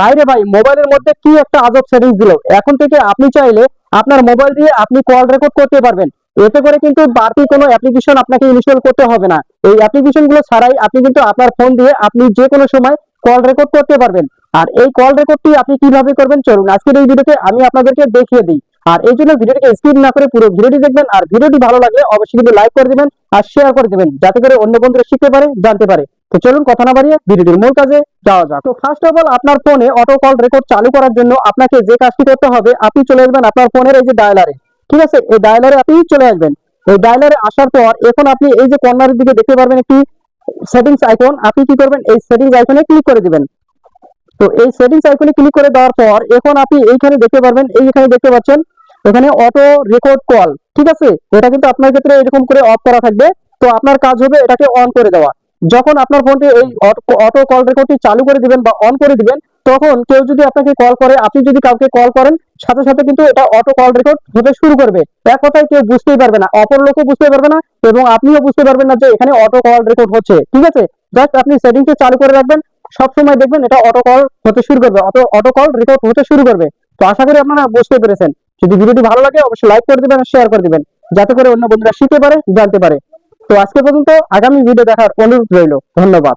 বাইরে ভাই, মোবাইলের মধ্যে কি একটা আজব সেটিংস দিল? এখন থেকে আপনি চাইলে আপনার মোবাইল দিয়ে আপনি কল রেকর্ড করতে পারবেন। এতে করে কিন্তু বাড়তি কোনো অ্যাপ্লিকেশন আপনাকে ইনস্টল করতে হবে না। এই অ্যাপ্লিকেশনগুলো ছাড়াই আপনি কিন্তু আপনার ফোন দিয়ে আপনি যে কোনো সময় কল রেকর্ড করতে পারবেন। আর এই কল রেকর্ডটি আপনি কীভাবে করবেন? চলুন, আজকের এই ভিডিওতে আমি আপনাদেরকে দেখিয়ে দিই। আর এই জন্য ভিডিওটিকে স্কিপ না করে পুরো ভিডিওটি দেখবেন। আর ভিডিওটি ভালো লাগলে অবশ্যই কিন্তু লাইক করে দিবেন আর শেয়ার করে দিবেন। যাতে করে অন্য বন্ধুরা শিখতে পারে, জানতে পারে। তো চলুন কথা না বাড়িয়ে ভিডিওটির মূল কাজে যাওয়া যাক। তো ফার্স্ট অফ অল আপনার ফোনে অটো কল রেকর্ড চালু করার জন্য আপনাকে যে কাজটি করতে হবে, আপনি চলে আসবেন আপনার ফোনের এই যে ডায়ালারে ঠিক আছে? এই ডায়ালারে আপনি চলে আসবেন। এই ডায়ালারে আসার পর এখন আপনি এই যে কর্নারের দিকে দেখতে পারবেন একটি সেটিংস আইকন আপনি কি করবেন? এই সেটিংস আইকনে ক্লিক করে দিবেন। তো এই সেটিংস আইকনে ক্লিক করে দেওয়ার পর এখন আপনি এইখানে দেখতে পারবেন এই এখানে দেখতে পাচ্ছেন, এখানে অটো রেকর্ড কল ঠিক আছে? এটা কিন্তু আপনার ক্ষেত্রে এরকম করে অফ করা থাকবে। তো আপনার কাজ হবে এটাকে অন করে দেওয়া। যখন আপনার ফোনটি এই অটো কল রেকর্ডটি চালু করে দিবেন বা অন করে দিবেন, তখন কেউ যদি আপনাকে কল করে, আপনি যদি কাউকে কল করেন, সাথে সাথে কিন্তু এটা অটো কল রেকর্ড হতে শুরু করবে। এক কথায় কেউ বুঝতেই পারবে না, অপর লোকও বুঝতে পারবে না এবং আপনিও বুঝতে পারবেন না যে এখানে অটো কল রেকর্ড হচ্ছে। ঠিক আছে? জাস্ট আপনি সেটিংসে চালু করে রাখবেন, সবসময় দেখবেন এটা অটো কল হতে শুরু করবে অটো অটো কল রেকর্ড হতে শুরু করবে। তো আশা করি আপনারা বুঝতে পেরেছেন। যদি ভিডিওটি ভালো লাগে, অবশ্যই লাইক করে দিবেন আর শেয়ার করে দিবেন, যাতে করে অন্য বন্ধুরা শিখতে পারে, জানতে পারে। তো আজকে পর্যন্ত আগামী ভিডিও দেখার অনুরোধ রইল। ধন্যবাদ।